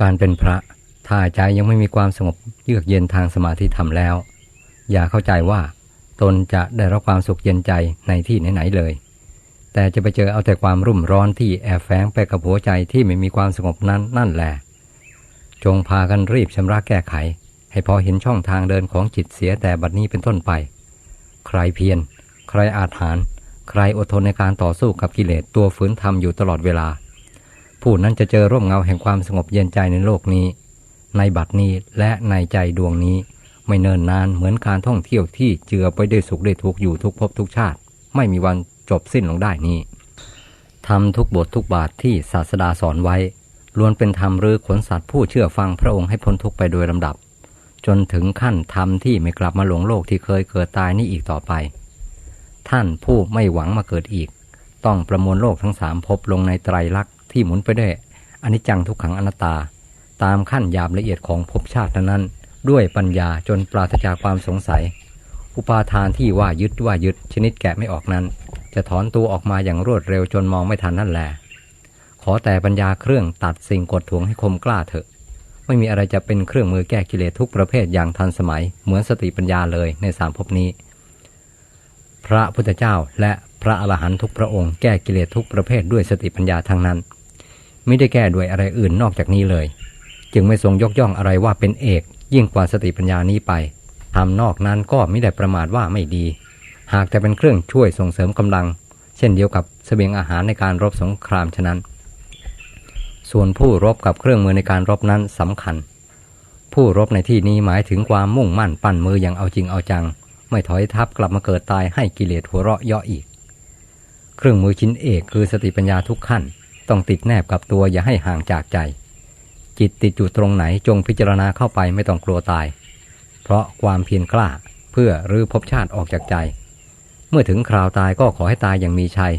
การเป็นพระถ้าใจยังไม่มีความสงบเยือกเย็นทางสมาธิธรรมแล้ว อย่าเข้าใจว่า ตนจะได้รับความสุขเย็นใจในที่ไหนๆเลย แต่จะไปเจอเอาแต่ความรุ่มร้อนที่แอบแฝงไปกับหัวใจที่ไม่มีความสงบนั้นนั่นแหละจงพากันรีบชำระแก้ไข ให้พอเห็นช่องทางเดินของจิตเสียแต่บัดนี้เป็นต้นไป ใครเพียรใครอาถรรพ์ใครอดทนในการต่อสู้กับกิเลสตัวฝืนทำอยู่ตลอดเวลา ผู้นั้นจะเจอร่มเงาแห่งความสงบเย็นใจในโลกนี้ ในบัดนี้และในใจดวงนี้ ไม่เนินนานเหมือนการท่องเที่ยวที่เจือไปด้วยสุขด้วยทุกข์อยู่ทุกภพทุกชาติ ไม่มีวันจบสิ้นลงได้นี้ทำทุกบททุกบาทที่ศาสดาสอนไว้ล้วนเป็นธรรมหรือขนสัตว์ผู้เชื่อฟังพระองค์ให้พ้นทุกไปโดยลำดับ จนถึงขั้นธรรมที่ไม่กลับมาหลงโลกที่เคยเกิดตายนี้อีกต่อไป ท่านผู้ไม่หวังมาเกิดอีก ต้องประมวลโลกทั้งสามภพลงในไตรลักษณ์ ที่หมุนไปด้วยอนิจจังทุกขังอนัตตา ตามขั้นหยาบละเอียดของภพชาตินั้น ด้วยปัญญาจนปราศจากความสงสัย อุปาทานที่ว่ายึดว่ายึดชนิดแกะไม่ออกนั้น จะถอนตัวออกมาอย่างรวดเร็วจนมองไม่ทันนั่นแหละขอแต่ปัญญาเครื่องตัดสิ่งกดทวงให้คมกล้าเถอะ ไม่มีอะไรจะเป็นเครื่องมือแก้กิเลสทุกประเภทอย่างทันสมัย เหมือนสติปัญญาเลยในสามภพนี้ พระพุทธเจ้าและพระอรหันตุกพระองค์แก้กิเลสทุกประเภทด้วยสติปัญญาทั้งนั้น ไม่ได้แก้ด้วยอะไรอื่นนอกจากนี้เลย จึงไม่ทรงยกย่องอะไรว่าเป็นเอก ยิ่งกว่าสติปัญญานี้ไปทำนอกนั้นก็ไม่ได้ประมาทว่าไม่ดี หากแต่เป็นเครื่องช่วยส่งเสริมกำลัง เช่นเดียวกับเสบียงอาหารในการรบสงครามฉะนั้น ส่วนผู้รบกับเครื่องมือในการรบนั้นสำคัญ ผู้รบในที่นี้หมายถึงความมุ่งมั่นปั้นมืออย่างเอาจริงเอาจัง ไม่ถอยทับกลับมาเกิดตายให้กิเลสหัวเราะเยาะอีก เครื่องมือชิ้นเอกคือสติปัญญาทุกขั้น ต้องติดแนบกับตัวอย่าให้ห่างจากใจ จิตติดอยู่ตรงไหนจงพิจารณาเข้าไปไม่ต้องกลัวตาย เพราะความเพียรกล้าเพื่อรื้อภพชาติออกจากใจ เมื่อถึงคราวตายก็ขอให้ตายอย่างมีชัย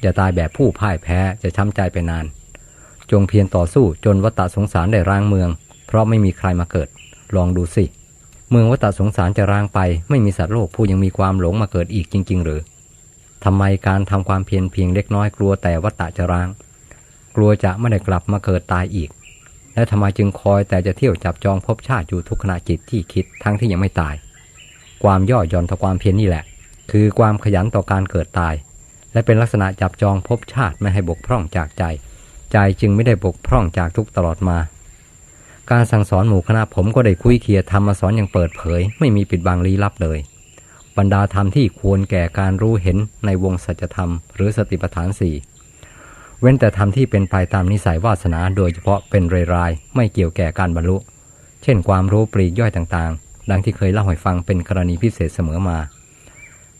อย่าตายแบบผู้พ่ายแพ้จะช้ำใจไปนาน จงเพียรต่อสู้จนวัฏสงสารได้ร้างเมือง เพราะไม่มีใครมาเกิด ลองดูสิ เมืองวัฏสงสารจะร้างไป ไม่มีสัตว์โลกผู้ยังมีความหลงมาเกิดอีกจริง ๆ หรือทำไมการทำความเพียรเพียงเล็กน้อยกลัวแต่วัฏจะร้าง กลัวจะไม่ได้กลับมาเกิดตายอีก และทำไมจึงคอยแต่จะเที่ยวจับจองภพชาติอยู่ทุกขณะจิตที่คิดทั้งที่ยังไม่ตาย ความย่อหย่อนต่อความเพียรนี่แหละ คือความขยันต่อการเกิดตาย และเป็นลักษณะจับจองภพชาติไม่ให้บกพร่องจากใจ ใจจึงไม่ได้บกพร่องจากทุกตลอดมา การสั่งสอนหมู่คณะผมก็ได้คุยเคียร์ทำมาสอนอย่างเปิดเผย ไม่มีปิดบังลี้ลับเลยบรรดาธรรมที่ควรแก่การรู้เห็นในวงสัจธรรม หรือสติปัฏฐานสี่ เว้นแต่ธรรมที่เป็นไปตามนิสัยวาสนาโดยเฉพาะเป็นรายๆไม่เกี่ยวแก่การบรรลุ เช่นความรู้ปลีกย่อยต่างๆ ดังที่เคยเล่าให้ฟังเป็นกรณีพิเศษเสมอมา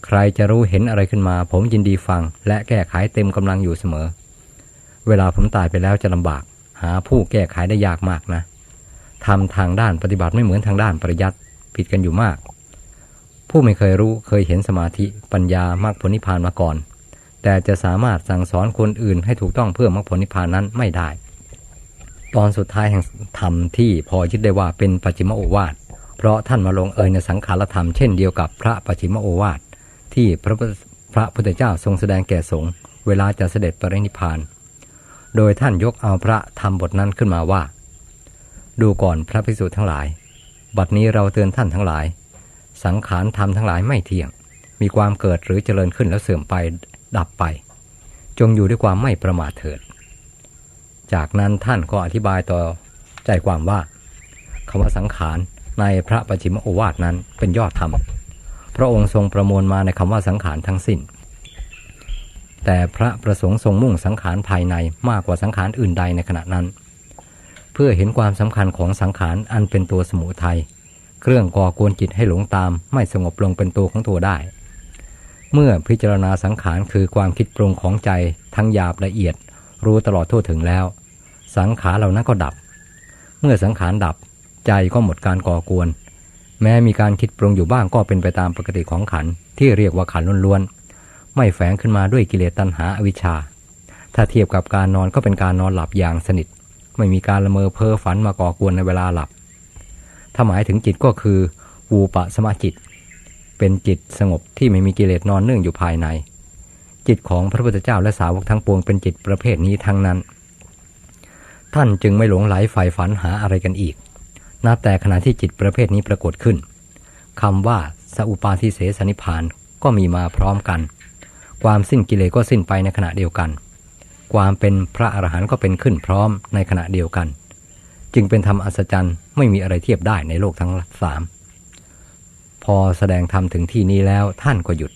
ใครจะรู้เห็นอะไรขึ้นมา ผมยินดีฟัง และแก้ไขเต็มกำลังอยู่เสมอ เวลาผมตายไปแล้วจะลำบาก หาผู้แก้ไขได้ยากมากนะทำทางด้านปฏิบัติไม่เหมือนทางด้านปริยัติผิดกันอยู่มาก ผู้ไม่เคยรู้เคยเห็นสมาธิปัญญามรรคผลนิพพานมาก่อน แต่จะสามารถสั่งสอนคนอื่นให้ถูกต้องเพื่อมรรคผลนิพพานนั้นไม่ได้ ตอนสุดท้ายแห่งธรรมที่พอยึดได้ว่าเป็นปัจจิมโอวาท เพราะท่านมาลงเอยในสังขารธรรมเช่นเดียวกับพระปัจฉิมโอวาท ที่พระพระพุทธเจ้าทรงแสดงแก่สงฆ์เวลาจะเสด็จปรินิพพาน โดยท่านยกเอาพระธรรมบทนั้นขึ้นมาว่า ดูก่อนพระภิกษุทั้งหลาย บัดนี้เราเตือนท่านทั้งหลาย สังขารธรรมทั้งหลายไม่เที่ยง มีความเกิดหรือเจริญขึ้นแล้วเสื่อมไป ดับไป จงอยู่ด้วยความไม่ประมาทเถิด จากนั้นท่านก็อธิบายต่อใจความว่าคำว่าสังขารในพระปัจฉิมโอวาทนั้นเป็นยอดธรรม พระองค์ทรงประมวลมาในคำว่าสังขารทั้งสิ้น แต่พระประสงค์ทรงมุ่งสังขารภายในมากกว่าสังขารอื่นใดในขณะนั้น เพื่อเห็นความสำคัญของสังขารอันเป็นตัวสมุทัยเครื่องก่อกวนจิตให้หลงตามไม่สงบลงเป็นตัวของตัวได้ เมื่อพิจารณาสังขารคือความคิดปรุงของใจทั้งหยาบละเอียด รู้ตลอดทั่วถึงแล้ว สังขารเหล่านั้นก็ดับ เมื่อสังขารดับ ใจก็หมดการก่อกวน แม้มีการคิดปรุงอยู่บ้างก็เป็นไปตามปกติของขันที่เรียกว่าขันล้วนๆไม่แฝงขึ้นมาด้วยกิเลสตัณหาอวิชชา ถ้าเทียบกับการนอนก็เป็นการนอนหลับอย่างสนิท ไม่มีการละเมอเพ้อฝันมาก่อกวนในเวลาหลับถ้าหมายถึงจิตก็คือวูปะสมาจิต เป็นจิตสงบที่ไม่มีกิเลสนอนเนื่องอยู่ภายใน จิตของพระพุทธเจ้าและสาวกทั้งปวงเป็นจิตประเภทนี้ทั้งนั้น ท่านจึงไม่หลงไหลใฝ่ฝันหาอะไรกันอีกนับแต่ขณะที่จิตประเภทนี้ปรากฏขึ้นคำว่าสอุปาทิเสสนิพานก็มีมาพร้อมกัน ความสิ้นกิเลสก็สิ้นไปในขณะเดียวกัน ความเป็นพระอรหันต์ก็เป็นขึ้นพร้อมในขณะเดียวกัน จึงเป็นธรรมอัศจรรย์ไม่มีอะไรเทียบได้ในโลกทั้งสาม พอแสดงธรรมถึงที่นี้แล้วท่านก็หยุด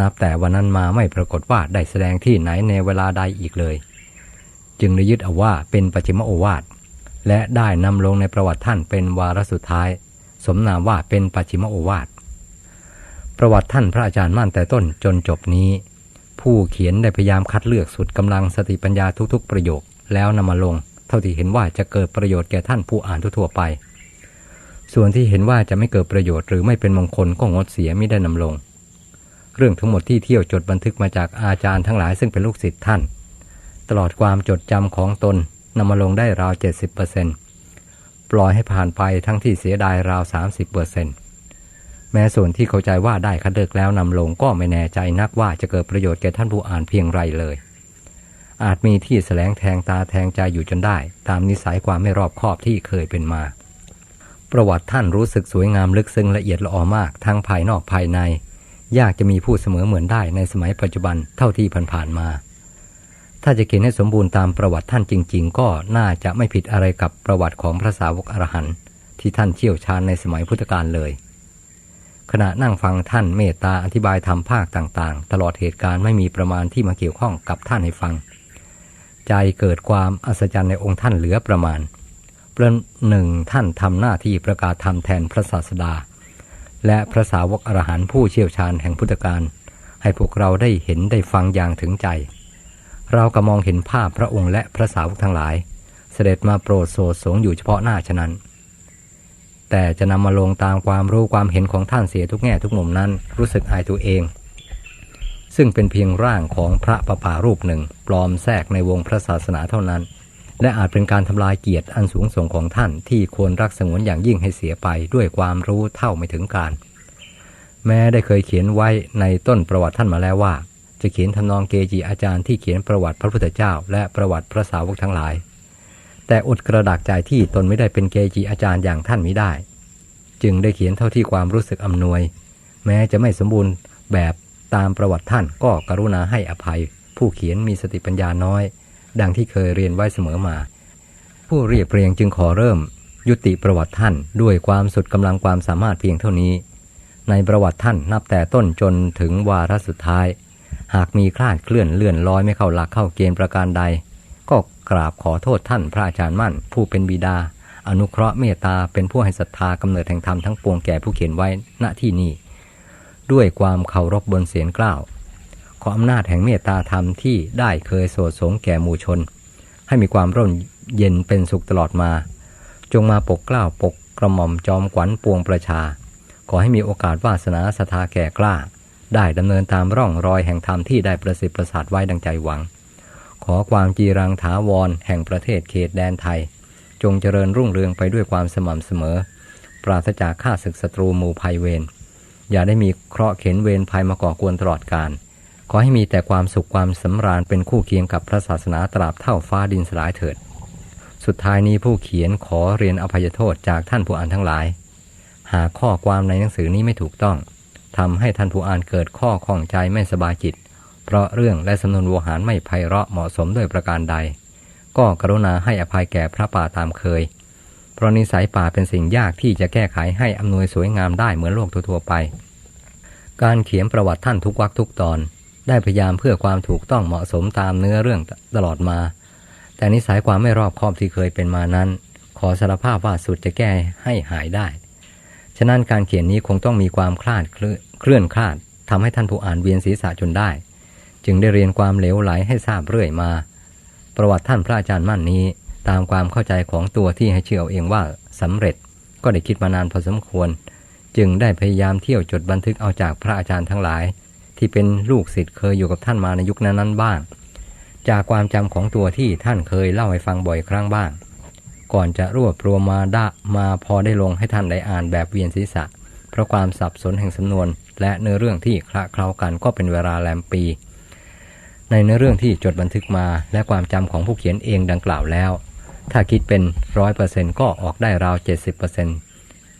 นับแต่วันนั้นมาไม่ปรากฏว่าได้แสดงที่ไหนในเวลาใดอีกเลย จึงได้ยึดเอาว่าเป็นปัจฉิมโอวาทและได้นำลงในประวัติท่านเป็นวาระสุดท้าย สมนามว่าเป็นปัจฉิมโอวาทประวัติท่านพระอาจารย์มั่นแต่ต้นจนจบนี้ ผู้เขียนได้พยายามคัดเลือกสุดกำลังสติปัญญาทุกๆ ประโยคแล้วนำมาลง เท่าที่เห็นว่าจะเกิดประโยชน์แก่ท่านผู้อ่านทั่วไป ส่วนที่เห็นว่าจะไม่เกิดประโยชน์หรือไม่เป็นมงคลก็งดเสียไม่ได้นำลง เรื่องทั้งหมดที่เที่ยวจดบันทึกมาจากอาจารย์ทั้งหลายซึ่งเป็นลูกศิษย์ท่าน ตลอดความจดจำของตนนำมาลงได้ราว 70%ปล่อยให้ผ่านไปทั้งที่เสียดายราว 30%แม้ส่วนที่เข้าใจว่าได้คัดเลือกแล้วนำลงก็ไม่แน่ใจนักว่าจะเกิดประโยชน์แก่ท่านผู้อ่านเพียงไรเลย อาจมีที่แสลงแทงตาแทงใจอยู่จนได้ ตามนิสัยความไม่รอบคอบที่เคยเป็นมา ประวัติท่านรู้สึกสวยงามลึกซึ้งละเอียดละออมากทั้งภายนอกภายใน ยากจะมีผู้เสมอเหมือนได้ในสมัยปัจจุบันเท่าที่ผ่านๆมา ถ้าจะเขียนให้สมบูรณ์ตามประวัติท่านจริง ๆ ก็น่าจะไม่ผิดอะไรกับประวัติของพระสาวกอรหันต์ที่ท่านเชี่ยวชาญในสมัยพุทธกาลเลย ขณะนั่งฟังท่านเมตตาอธิบายธรรมภาคต่างๆ ตลอดเหตุการณ์ไม่มีประมาณที่มาเกี่ยวข้องกับท่านให้ฟัง ใจเกิดความอัศจรรย์ในองค์ท่านเหลือประมาณ ประหนึ่งท่านทำหน้าที่ประกาศธรรมแทนพระศาสดา และพระสาวกอรหันต์ผู้เชี่ยวชาญแห่งพุทธการ ให้พวกเราได้เห็นได้ฟังอย่างถึงใจ เราก็มองเห็นภาพพระองค์และพระสาวกทั้งหลาย เสด็จมาโปรดโสดสงอยู่เฉพาะหน้าฉะนั้น แต่จะนำมาลงตามความรู้ความเห็นของท่านเสียทุกแง่ทุกมุมนั้นรู้สึกอายตัวเอง ซึ่งเป็นเพียงร่างของพระประปารูปหนึ่ง ปลอมแทรกในวงพระศาสนาเท่านั้น และอาจเป็นการทำลายเกียรติอันสูงส่งของท่านที่ควรรักสงวนอย่างยิ่งให้เสียไปด้วยความรู้เท่าไม่ถึงการ แม้ได้เคยเขียนไว้ในต้นประวัติท่านมาแล้วว่า จะเขียนทำนองเกจิอาจารย์ที่เขียนประวัติพระพุทธเจ้า และประวัติพระสาวกทั้งหลาย แต่อดกระดากใจที่ตนไม่ได้เป็นเกจิอาจารย์อย่างท่านมิได้ จึงได้เขียนเท่าที่ความรู้สึกอำนวย แม้จะไม่สมบูรณ์แบบตามประวัติท่านก็กรุณาให้อภัย ผู้เขียนมีสติปัญญาน้อย ดังที่เคยเรียนไว้เสมอมา ผู้เรียบเรียงจึงขอเริ่ม ยุติประวัติท่านด้วยความสุดกำลังความสามารถเพียงเท่านี้ ในประวัติท่านนับแต่ต้นจนถึงวาระสุดท้าย หากมีคลาดเคลื่อนเลื่อนลอยไม่เข้าหลักเข้าเกณฑ์ประการใด ก็กราบขอโทษท่านพระอาจารย์มั่น ผู้เป็นบิดา อนุเคราะห์เมตตาเป็นผู้ให้ศรัทธากำเนิดแห่งธรรมทั้งปวงแก่ผู้เขียนไว้ณที่นี้ด้วยความเคารพบนเสียงกล้าว ขออำนาจแห่งเมตตาธรรมที่ได้เคยโสดสงแก่หมู่ชน ให้มีความร่มเย็นเป็นสุขตลอดมา จงมาปกเกล้าปกกระหม่อมจอมขวัญปวงประชา ขอให้มีโอกาสวาสนาสถาแก่กล้า ได้ดำเนินตามร่องรอยแห่งธรรมที่ได้ประสิทธิ์ประสาทไว้ดังใจหวัง ขอความจีรังถาวรแห่งประเทศเขตแดนไทย จงเจริญรุ่งเรืองไปด้วยความสม่ำเสมอ ปราศจากข้าศึกศัตรูหมู่ภัยเวรอย่าได้มีเคราะห์เข็นเวรภัยมาก่อกวนตลอดกาล ขอให้มีแต่ความสุขความสำราญเป็นคู่เคียงกับพระศาสนาตราบเท่าฟ้าดินสลายเถิด สุดท้ายนี้ผู้เขียนขอเรียนอภัยโทษจากท่านผู้อ่านทั้งหลาย หากข้อความในหนังสือนี้ไม่ถูกต้องทำให้ท่านผู้อ่านเกิดข้อข้องใจไม่สบายจิต เพราะเรื่องและสำนวนโวหารไม่ไพเราะเหมาะสมด้วยประการใด ก็กรุณาให้อภัยแก่พระป่าตามเคย เพราะนิสัยป่าเป็นสิ่งยากที่จะแก้ไขให้อำนวยสวยงามได้เหมือนโลกทั่วไป การเขียนประวัติท่านทุกวรรคทุกตอน ได้พยายามเพื่อความถูกต้องเหมาะสมตามเนื้อเรื่องตลอดมา แต่นิสัยความไม่รอบคอบที่เคยเป็นมานั้น ขอสารภาพว่าสุดจะแก้ให้หายได้ ฉะนั้นการเขียนนี้คงต้องมีความคลาดเคลื่อนคลาดทำให้ท่านผู้อ่านเวียนศีรษะจนได้ จึงได้เรียนความเหลวไหลให้ทราบเรื่อยมา ประวัติท่านพระอาจารย์มั่นนี้ ตามความเข้าใจของตัวที่ให้เชื่อเอาเองว่าสำเร็จก็ได้คิดมานานพอสมควร จึงได้พยายามเที่ยวจดบันทึกเอาจากพระอาจารย์ทั้งหลาย ที่เป็นลูกศิษย์เคยอยู่กับท่านมาในยุคนั้นๆบ้าง จากความจำของตัวที่ท่านเคยเล่าให้ฟังบ่อยครั้งบ้าง ก่อนจะรวบรวมมาได้มาพอได้ลงให้ท่านได้อ่านแบบเวียนศีรษะ เพราะความสับสนแห่งสำนวน และเนื้อเรื่องที่คละเคล้ากันก็เป็นเวลาแลมปี ในเนื้อเรื่องที่จดบันทึกมาและความจำของผู้เขียนเองดังกล่าวแล้ว ถ้าคิดเป็นร้อยเปอร์เซ็นต์ก็ออกได้ราวเจ็ดสิบเปอร์เซ็นต์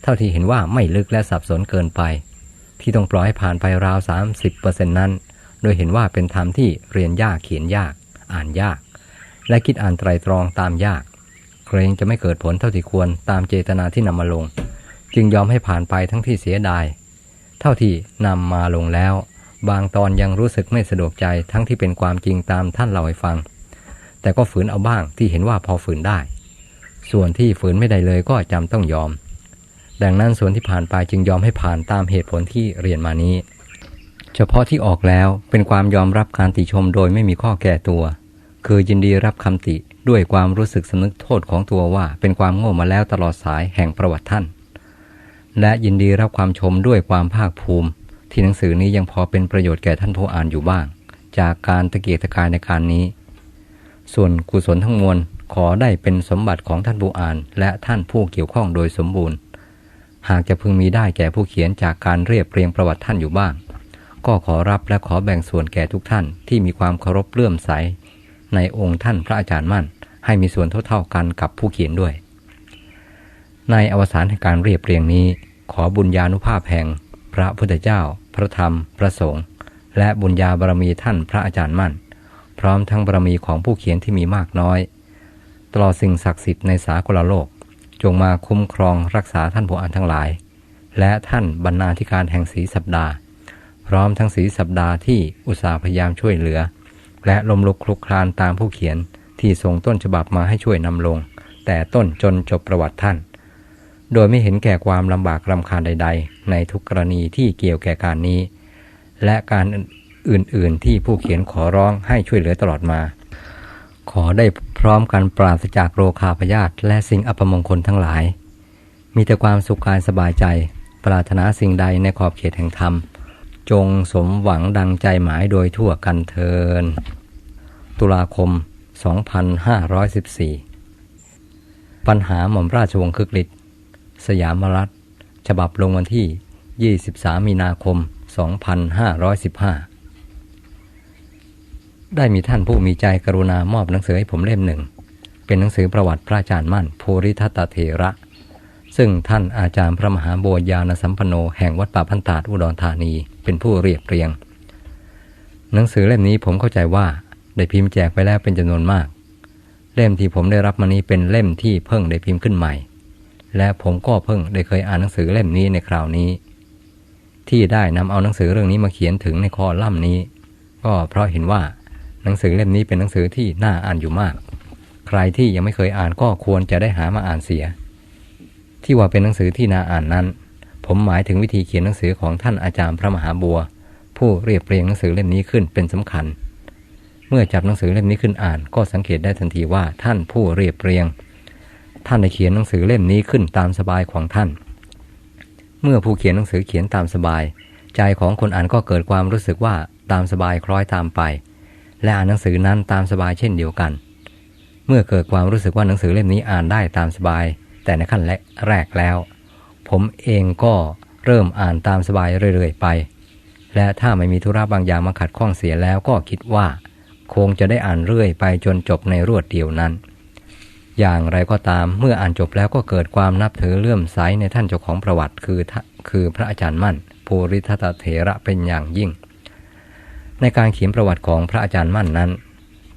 เท่าที่เห็นว่าไม่ลึกและสับสนเกินไป ที่ต้องปล่อยให้ผ่านไปราวสามสิบเปอร์เซ็นต์นั้น โดยเห็นว่าเป็นธรรมที่เรียนยากเขียนยาก อ่านยาก และคิดอ่านไตรตรองตามยาก เกรงจะไม่เกิดผลเท่าที่ควรตามเจตนาที่นำมาลง จึงยอมให้ผ่านไปทั้งที่เสียดาย เท่าที่นำมาลงแล้ว บางตอนยังรู้สึกไม่สะดวกใจทั้งที่เป็นความจริงตามท่านเล่าให้ฟัง แต่ก็ฝืนเอาบ้างที่เห็นว่าพอฝืนได้ ส่วนที่ฝืนไม่ได้เลยก็จำต้องยอม ดังนั้นส่วนที่ผ่านไปจึงยอมให้ผ่านตามเหตุผลที่เรียนมานี้ เฉพาะที่ออกแล้วเป็นความยอมรับการติชมโดยไม่มีข้อแก่ตัว คือยินดีรับคำติด้วยความรู้สึกสำนึกโทษของตัวว่า เป็นความโง่มาแล้วตลอดสายแห่งประวัติท่าน และยินดีรับความชมด้วยความภาคภูมิ ที่หนังสือนี้ยังพอเป็นประโยชน์แก่ท่านผู้อ่านอยู่บ้าง จากการตะเกียกตะกายในการนี้ ส่วนกุศลทั้งมวลขอได้เป็นสมบัติของท่านผู้อ่าน และท่านผู้เกี่ยวข้องโดยสมบูรณ์ หากจะพึงมีได้แก่ผู้เขียนจากการเรียบเรียงประวัติท่านอยู่บ้าง ก็ขอรับและขอแบ่งส่วนแก่ทุกท่านที่มีความเคารพเลื่อมใส ในองค์ท่านพระอาจารย์มั่น ให้มีส่วนเท่าๆกันกับผู้เขียนด้วย ในอวสานแห่งการเรียบเรียงนี้ ขอบุญญาณุภาพแห่ง พระพุทธเจ้า พระธรรม พระสงฆ์และบุญญาบารมีท่านพระอาจารย์มั่น พร้อมทั้งบารมีของผู้เขียนที่มีมากน้อย ตลอดสิ่งศักดิ์สิทธิ์ในสากลโลก จงมาคุ้มครองรักษาท่านผู้อ่านทั้งหลาย และท่านบรรณาธิการแห่งสีสัปดาห์ พร้อมทั้งสีสัปดาห์ที่อุตสาห์พยายามช่วยเหลือ และลมลุกคลุกคลานตามผู้เขียนที่ส่งต้นฉบับมาให้ช่วยนำลง แต่ต้นจนจบประวัติท่าน โดยไม่เห็นแก่ความลำบากรำคาญใด ๆ ในทุกกรณีที่เกี่ยวแก่การนี้ และการอื่นๆที่ผู้เขียนขอร้องให้ช่วยเหลือตลอดมา ขอได้พร้อมกันปราศจากโรคาพยาธิและสิ่งอัปมงคลทั้งหลาย มีแต่ความสุขกายสบายใจ ปรารถนาสิ่งใดในขอบเขตแห่งธรรม จงสมหวังดังใจหมายโดยทั่วกันเทิน ตุลาคม 2514 ปัญหาหม่อมราชวงศ์คึกฤทธิ์สยามรัฐ ฉบับลงวันที่ 23 มีนาคม 2515 ได้มีท่านผู้มีใจกรุณามอบหนังสือให้ผมเล่มหนึ่ง เป็นหนังสือประวัติพระอาจารย์มั่นภูริทัตเถระ ซึ่งท่านอาจารย์พระมหาโบยานสัมปันโนแห่งวัดป่าพันตาดอุดรธานีเป็นผู้เรียบเรียง หนังสือเล่มนี้ผมเข้าใจว่าได้พิมพ์แจกไปแล้วเป็นจำนวนมาก เล่มที่ผมได้รับมานี้เป็นเล่มที่เพิ่งได้พิมพ์ขึ้นใหม่ และผมก็เพิ่งได้เคยอ่านหนังสือเล่มนี้ในคราวนี้ ที่ได้นำเอาหนังสือเรื่องนี้มาเขียนถึงในคอลัมน์นี้ ก็เพราะเห็นว่า หนังสือเล่มนี้เป็นหนังสือที่น่าอ่านอยู่มาก ใครที่ยังไม่เคยอ่านก็ควรจะได้หามาอ่านเสีย ที่ว่าเป็นหนังสือที่น่าอ่านนั้น ผมหมายถึงวิธีเขียนหนังสือของท่านอาจารย์พระมหาบัว ผู้เรียบเรียงหนังสือเล่มนี้ขึ้นเป็นสำคัญ เมื่อจับหนังสือเล่มนี้ขึ้นอ่านก็สังเกตได้ทันทีว่าท่านผู้เรียบเรียง ท่านได้เขียนหนังสือเล่มนี้ขึ้นตามสบายของท่าน เมื่อผู้เขียนหนังสือเขียนตามสบาย ใจของคนอ่านก็เกิดความรู้สึกว่าตามสบายคล้อยตามไป และอ่านหนังสือนั้นตามสบายเช่นเดียวกัน เมื่อเกิดความรู้สึกว่าหนังสือเล่มนี้อ่านได้ตามสบาย แต่ในขั้นแรกแล้ว ผมเองก็เริ่มอ่านตามสบายเรื่อยๆไป และถ้าไม่มีธุระบางอย่างมาขัดข้องเสียแล้วก็คิดว่า คงจะได้อ่านเรื่อยไปจนจบในรวดเดียวนั้น อย่างไรก็ตามเมื่ออ่านจบแล้วก็เกิดความนับถือเลื่อมใสในท่านเจ้าของประวัติคือคือพระอาจารย์มั่นภูริทัตเถระเป็นอย่างยิ่ง ในการเขียนประวัติของพระอาจารย์มั่นนั้น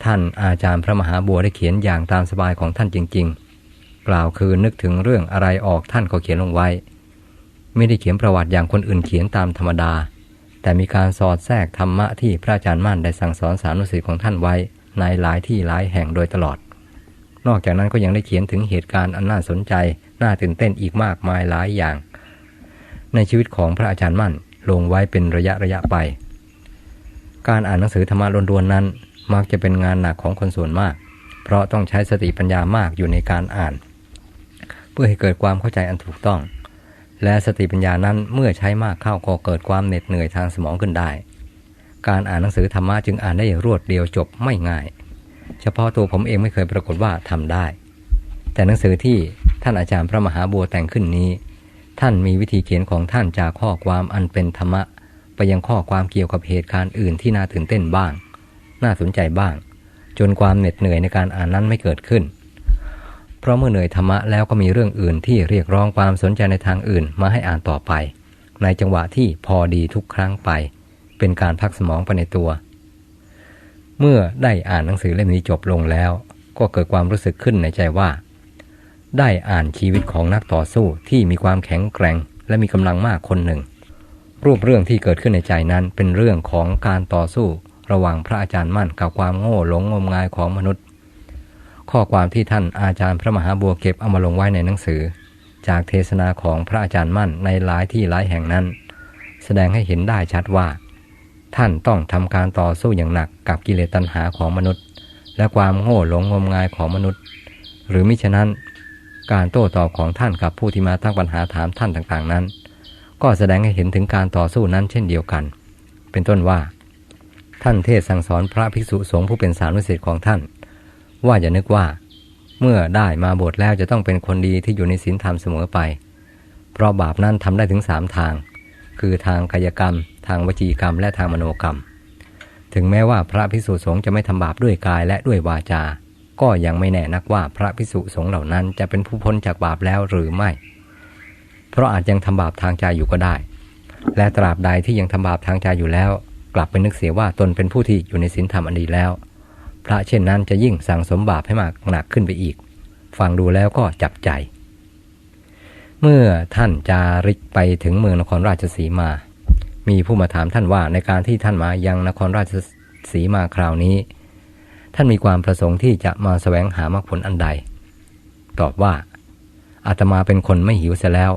ท่านอาจารย์พระมหาบัวได้เขียนอย่างตามสบายของท่านจริง ๆ กล่าวคือนึกถึงเรื่องอะไรออกท่านก็เขียนลงไว้ ไม่ได้เขียนประวัติอย่างคนอื่นเขียนตามธรรมดา แต่มีการสอดแทรกธรรมะที่พระอาจารย์มั่นได้สั่งสอนสานุสิทธิ์ของท่านไว้ในหลายที่หลายแห่งโดยตลอด นอกจากนั้นก็ยังได้เขียนถึงเหตุการณ์อันน่าสนใจ น่าตื่นเต้นอีกมากมายหลายอย่าง ในชีวิตของพระอาจารย์มั่นลงไว้เป็นระยะระยะไป การอ่านหนังสือธรรมะล้วนๆนั้น มักจะเป็นงานหนักของคนส่วนมาก เพราะต้องใช้สติปัญญามากอยู่ในการอ่าน เพื่อให้เกิดความเข้าใจอันถูกต้อง และสติปัญญานั้นเมื่อใช้มากเข้าก็เกิดความเหน็ดเหนื่อยทางสมองขึ้นได้ การอ่านหนังสือธรรมะจึงอ่านได้รวดเดียวจบไม่ง่าย เฉพาะตัวผมเองไม่เคยปรากฏว่าทำได้ แต่หนังสือที่ท่านอาจารย์พระมหาบัวแต่งขึ้นนี้ ท่านมีวิธีเขียนของท่านจากข้อความอันเป็นธรรมะ ไปยังข้อความเกี่ยวกับเหตุการณ์อื่นที่น่าตื่นเต้นบ้าง น่าสนใจบ้าง จนความเหน็ดเหนื่อยในการอ่านนั้นไม่เกิดขึ้น เพราะเมื่อเหนื่อยธรรมะแล้วก็มีเรื่องอื่นที่เรียกร้องความสนใจในทางอื่นมาให้อ่านต่อไป ในจังหวะที่พอดีทุกครั้งไป เป็นการพักสมองไปในตัว เมื่อได้อ่านหนังสือเล่มนี้จบลงแล้ว ก็เกิดความรู้สึกขึ้นในใจว่า ได้อ่านชีวิตของนักต่อสู้ที่มีความแข็งแกร่ง และมีกำลังมากคนหนึ่ง รูปเรื่องที่เกิดขึ้นในใจนั้นเป็นเรื่องของการต่อสู้ระหว่างพระอาจารย์มั่นกับความโง่หลงงมงายของมนุษย์ ข้อความที่ท่านอาจารย์พระมหาบัวเก็บเอามาลงไว้ในหนังสือ จากเทศนาของพระอาจารย์มั่นในหลายที่หลายแห่งนั้น แสดงให้เห็นได้ชัดว่า ท่านต้องทำการต่อสู้อย่างหนักกับกิเลสตัณหาของมนุษย์ และความโง่หลงงมงายของมนุษย์ หรือมิฉะนั้น การโต้ตอบของท่านกับผู้ที่มาตั้งปัญหาถามท่านต่างๆนั้น ก็แสดงให้เห็นถึงการต่อสู้นั้นเช่นเดียวกัน เป็นต้นว่า ท่านเทศสั่งสอนพระภิกษุสงฆ์ผู้เป็นสานุสิทธิ์ของท่าน ว่าอย่านึกว่า เมื่อได้มาบวชแล้วจะต้องเป็นคนดีที่อยู่ในศีลธรรมเสมอไป เพราะบาปนั้นทำได้ถึงสามทาง คือทางกายกรรม ทางวจีกรรม และทางมโนกรรม ถึงแม้ว่าพระภิกษุสงฆ์จะไม่ทำบาปด้วยกายและด้วยวาจา ก็ยังไม่แน่นักว่าพระภิกษุสงฆ์เหล่านั้นจะเป็นผู้พ้นจากบาปแล้วหรือไม่ เพราะอาจยังทำบาปทางใจอยู่ก็ได้ และตราบใดที่ยังทำบาปทางใจอยู่แล้ว กลับไปนึกเสียว่าตนเป็นผู้ที่อยู่ในศีลธรรมอันดีแล้ว พระเช่นนั้นจะยิ่งสั่งสมบาปให้มากหนักขึ้นไปอีก ฟังดูแล้วก็จับใจ เมื่อท่านจาริกไปถึงเมืองนครราชสีมา มีผู้มาถามท่านว่าในการที่ท่านมายังนครราชสีมาคราวนี้ ท่านมีความประสงค์ที่จะมาแสวงหามรรคผลอันใด ตอบว่าอาตมาเป็นคนไม่หิวเสียแล้ว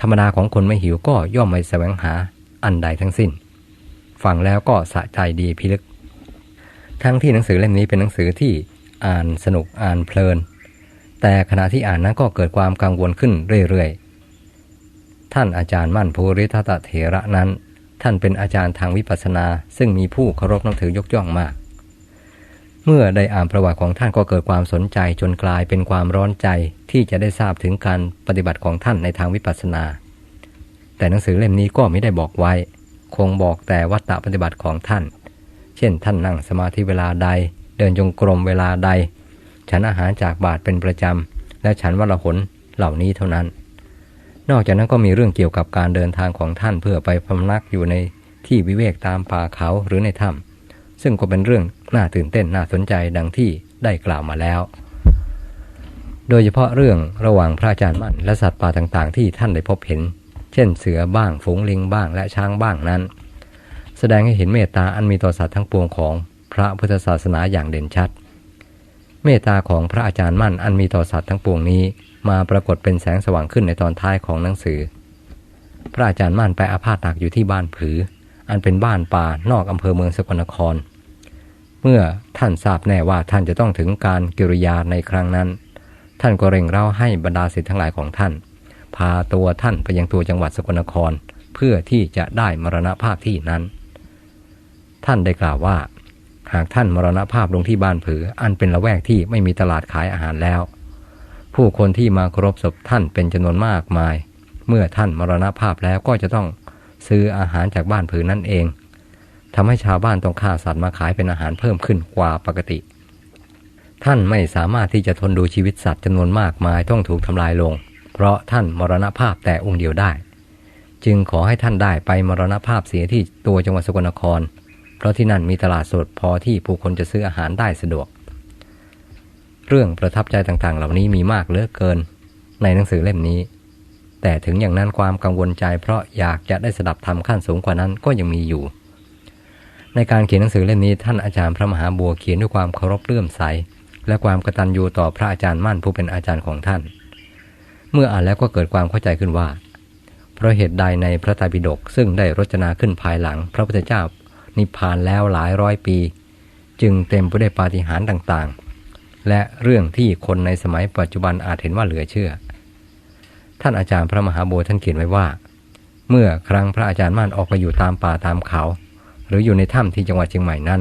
ธรรมดาของคนไม่หิวก็ย่อมไม่แสวงหาอันใดทั้งสิ้น ฟังแล้วก็สะใจดีพิลึก ทั้งที่หนังสือเล่มนี้เป็นหนังสือที่อ่านสนุกอ่านเพลิน แต่ขณะที่อ่านนั้นก็เกิดความกังวลขึ้นเรื่อยๆ ท่านอาจารย์มั่นภูริทัตเถระนั้น ท่านเป็นอาจารย์ทางวิปัสสนา ซึ่งมีผู้เคารพนับถือยกย่องมาก เมื่อได้อ่านประวัติของท่านก็เกิดความสนใจจนกลายเป็นความร้อนใจที่จะได้ทราบถึงการปฏิบัติของท่านในทางวิปัสสนา แต่หนังสือเล่มนี้ก็ไม่ได้บอกไว้ คงบอกแต่วัตถปฏิบัติของท่าน เช่น ท่านนั่งสมาธิเวลาใด เดินจงกรมเวลาใด ฉันอาหารจากบาทเป็นประจำ และฉันวัละหนเหล่านี้เท่านั้น นอกจากนั้นก็มีเรื่องเกี่ยวกับการเดินทางของท่านเพื่อไปพำนักอยู่ในที่วิเวกตามป่าเขาหรือในถ้ำซึ่งก็เป็นเรื่อง น่าตื่นเต้นน่าสนใจดังที่ได้กล่าวมาแล้ว โดยเฉพาะเรื่องระหว่างพระอาจารย์มั่นและสัตว์ป่าต่างๆ ที่ท่านได้พบเห็น เช่นเสือบ้าง ฝูงลิงบ้างและช้างบ้างนั้น แสดงให้เห็นเมตตาอันมีต่อสัตว์ทั้งปวงของพระพุทธศาสนาอย่างเด่นชัด เมตตาของพระอาจารย์มั่นอันมีต่อสัตว์ทั้งปวงนี้ มาปรากฏเป็นแสงสว่างขึ้นในตอนท้ายของหนังสือ พระอาจารย์มั่นไปอาพาธหนักอยู่ที่บ้านผือ อันเป็นบ้านป่านอกอำเภอเมืองสกลนคร เมื่อท่านทราบแน่ว่าท่านจะต้องถึงการกิริยาในครั้งนั้น ท่านก็เร่งเร้าให้บรรดาศิษย์ทั้งหลายของท่าน พาตัวท่านไปยังตัวจังหวัดสกลนคร เพื่อที่จะได้มรณภาพที่นั้น ท่านได้กล่าวว่า หากท่านมรณภาพลงที่บ้านผือ อันเป็นละแวกที่ไม่มีตลาดขายอาหารแล้ว ผู้คนที่มาเคารพศพท่านเป็นจำนวนมากมาย เมื่อท่านมรณภาพแล้วก็จะต้องซื้ออาหารจากบ้านผือนั่นเอง ทำให้ชาวบ้านต้องฆ่าสัตว์มาขายเป็นอาหารเพิ่มขึ้นกว่าปกติ ท่านไม่สามารถที่จะทนดูชีวิตสัตว์จำนวนมากมายต้องถูกทำลายลง เพราะท่านมรณภาพแต่องค์เดียวได้ จึงขอให้ท่านได้ไปมรณภาพเสียที่ตัวจังหวัดสกลนคร เพราะที่นั่นมีตลาดสดพอที่ผู้คนจะซื้ออาหารได้สะดวก เรื่องประทับใจต่างๆ เหล่านี้มีมากเหลือเกิน ในหนังสือเล่มนี้ แต่ถึงอย่างนั้นความกังวลใจเพราะอยากจะได้สดับธรรมขั้นสูงกว่านั้นก็ยังมีอยู่ ในการเขียนหนังสือเล่มนี้ท่านอาจารย์พระมหาบัวเขียนด้วยความเคารพเลื่อมใส และความกตัญญูต่อพระอาจารย์มั่นผู้เป็นอาจารย์ของท่าน เมื่ออ่านแล้วก็เกิดความเข้าใจขึ้นว่า เพราะเหตุใดในพระไตรปิฎกซึ่งได้รจนาขึ้นภายหลัง พระพุทธเจ้านิพพานแล้วหลายร้อยปี จึงเต็มไปด้วยปาฏิหาริย์ต่างๆ และเรื่องที่คนในสมัยปัจจุบันอาจเห็นว่าเหลือเชื่อ ท่านอาจารย์พระมหาบัวท่านเขียนไว้ว่า เมื่อครั้งพระอาจารย์มั่นออกไปอยู่ตามป่าตามเขา หรืออยู่ในถ้ำที่จังหวัดเชียงใหม่นั้น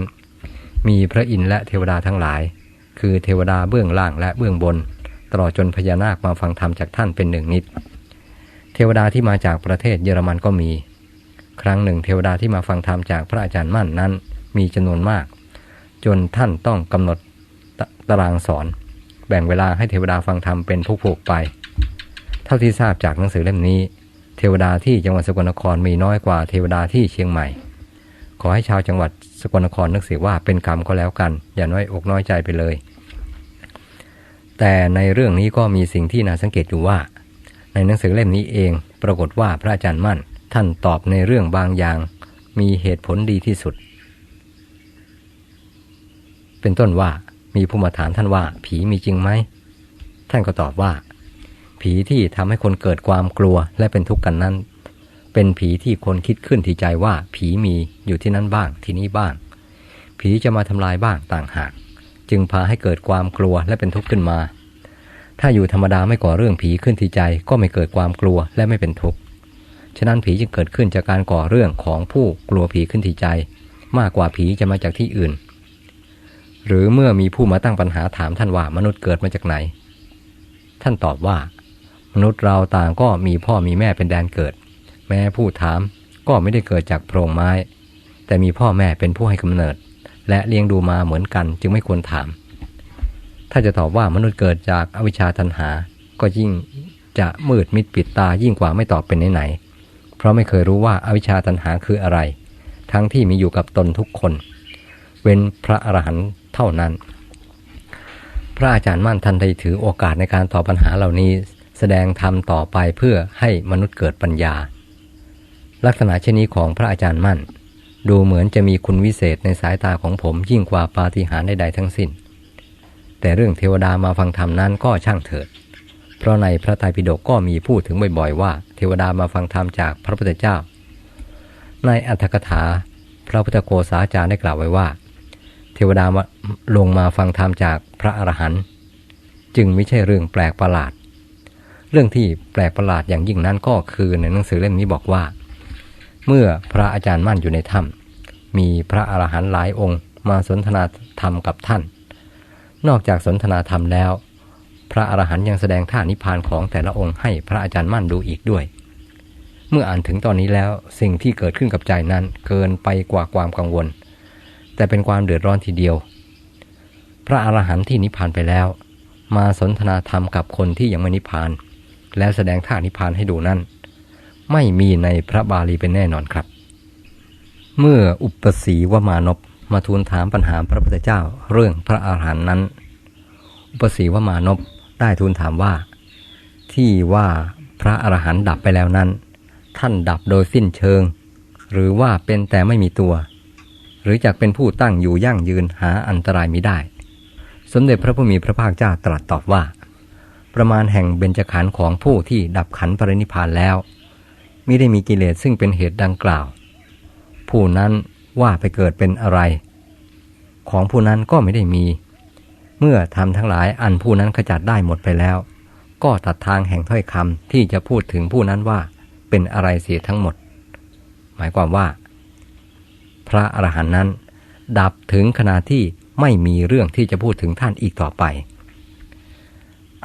มีพระอินทร์และเทวดาทั้งหลาย คือเทวดาเบื้องล่างและเบื้องบน ตลอดจนพญานาคมาฟังธรรมจากท่านเป็นหนึ่งนิด เทวดาที่มาจากประเทศเยอรมันก็มี ครั้งหนึ่ง เทวดาที่มาฟังธรรมจากพระอาจารย์มั่นนั้น มีจำนวนมาก จนท่านต้องกำหนดตตารางสอน แบ่งเวลาให้เทวดาฟังธรรมเป็นผู้ผูกไป เท่าที่ทราบจากหนังสือเล่มนี้ เทวดาที่จังหวัดสกลนครมีน้อยกว่าเทวดาที่เชียงใหม่ ขอให้ชาวจังหวัดสกลนครนึกเสียว่าเป็นกรรมก็แล้วกัน อย่าน้อยอกน้อยใจไปเลย แต่ในเรื่องนี้ก็มีสิ่งที่น่าสังเกตอยู่ว่า ในหนังสือเล่มนี้เอง ปรากฏว่าพระอาจารย์มั่น ท่านตอบในเรื่องบางอย่าง มีเหตุผลดีที่สุด เป็นต้นว่ามีผู้มาถามท่านว่า ผีมีจริงไหมท่านก็ตอบว่า ผีที่ทำให้คนเกิดความกลัวและเป็นทุกข์กันนั้น เป็นผีที่คนคิดขึ้นที่ใจว่าผีมีอยู่ที่นั่นบ้างที่นี่บ้าง ผีจะมาทำลายบ้างต่างหาก จึงพาให้เกิดความกลัวและเป็นทุกข์ขึ้นมา ถ้าอยู่ธรรมดาไม่ก่อเรื่องผีขึ้นที่ใจก็ไม่เกิดความกลัวและไม่เป็นทุกข์ฉะนั้นผีจึงเกิดขึ้นจากการก่อเรื่องของผู้กลัวผีขึ้นที่ใจ มากกว่าผีจะมาจากที่อื่น หรือเมื่อมีผู้มาตั้งปัญหาถามท่านว่ามนุษย์เกิดมาจากไหน ท่านตอบว่า มนุษย์เราต่างก็มีพ่อมีแม่เป็นแดนเกิด แม้ผู้ถามก็ไม่ได้เกิดจากโพรงไม้ แต่มีพ่อแม่เป็นผู้ให้กำเนิด และเลี้ยงดูมาเหมือนกันจึงไม่ควรถาม ถ้าจะตอบว่ามนุษย์เกิดจากอวิชชาตันหา ก็ยิ่งจะมืดมิดปิดตายิ่งกว่าไม่ตอบเป็นไหนๆเพราะไม่เคยรู้ว่าอาวิชชาตันหาคืออะไร ทั้งที่มีอยู่กับตนทุกคน เว้นพระอรหันต์เท่านั้น พระอาจารย์มั่นท่านได้ถือโอกาสในการตอบปัญหาเหล่านี้ แสดงธรรมต่อไปเพื่อให้มนุษย์เกิดปัญญา ลักษณะเช่นนี้ของพระอาจารย์มั่น ดูเหมือนจะมีคุณวิเศษในสายตาของผมยิ่งกว่าปาฏิหาริย์ใดๆทั้งสิ้น แต่เรื่องเทวดามาฟังธรรมนั้นก็ช่างเถิด เพราะในพระไตรปิฎกก็มีพูดถึงบ่อยๆว่า เทวดามาฟังธรรมจากพระพุทธเจ้า ในอัตถกถา พระพุทธโกษาจารย์ได้กล่าวไว้ว่า เทวดามาลงมาฟังธรรมจากพระอรหันต์จึงไม่ใช่เรื่องแปลกประหลาด เรื่องที่แปลกประหลาดอย่างยิ่งนั้นก็คือในหนังสือเล่มนี้บอกว่า เมื่อพระอาจารย์มั่นอยู่ในถ้ำมีพระอรหันต์หลายองค์มาสนทนาธรรมกับท่าน นอกจากสนทนาธรรมแล้ว พระอรหันต์ยังแสดงท่านิพพานของแต่ละองค์ให้พระอาจารย์มั่นดูอีกด้วย เมื่ออ่านถึงตอนนี้แล้วสิ่งที่เกิดขึ้นกับใจนั้นเกินไปกว่าความกังวล แต่เป็นความเดือดร้อนทีเดียว พระอรหันต์ที่นิพพานไปแล้ว มาสนทนาธรรมกับคนที่ยังไม่นิพพาน แล้วแสดงท่านิพพานให้ดูนั่น ไม่มีในพระบาลีเป็นแน่นอนครับ เมื่ออุปสีวมานพมาทูลถามปัญหาพระพุทธเจ้าเรื่องพระอาหารหันต์นั้น อุปสีวมานพได้ทูลถามว่า ที่ว่าพระอรหันต์ดับไปแล้วนั้น ท่านดับโดยสิ้นเชิง หรือว่าเป็นแต่ไม่มีตัว หรือจากเป็นผู้ตั้งอยู่ยั่งยืนหาอันตรายมิได้ สมเด็จพระผู้มีพระภาคเจ้าตรัสตอบว่า ประมาณแห่งเบญจขันธ์ของผู้ที่ดับขันธ์ปรินิพานแล้ว มิได้มีกิเลสซึ่งเป็นเหตุดังกล่าว ผู้นั้นว่าไปเกิดเป็นอะไร ของผู้นั้นก็ไม่ได้มี เมื่อทำทั้งหลายอันผู้นั้นขจัดได้หมดไปแล้ว ก็ตัดทางแห่งถ้อยคำที่จะพูดถึงผู้นั้นว่าเป็นอะไรเสียทั้งหมด หมายความว่า พระอรหันต์นั้น ดับถึงขณะที่ไม่มีเรื่องที่จะพูดถึงท่านอีกต่อไป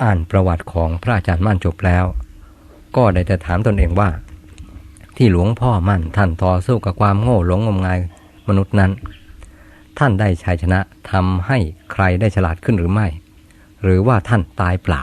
อ่านประวัติของพระอาจารย์มั่นจบแล้ว ก็ได้แต่ถามตนเองว่า ที่หลวงพ่อมั่นท่านต่อสู้กับความโง่หลงงมงายมนุษย์นั้น ท่านได้ชัยชนะทำให้ใครได้ฉลาดขึ้นหรือไม่ หรือว่าท่านตายเปล่า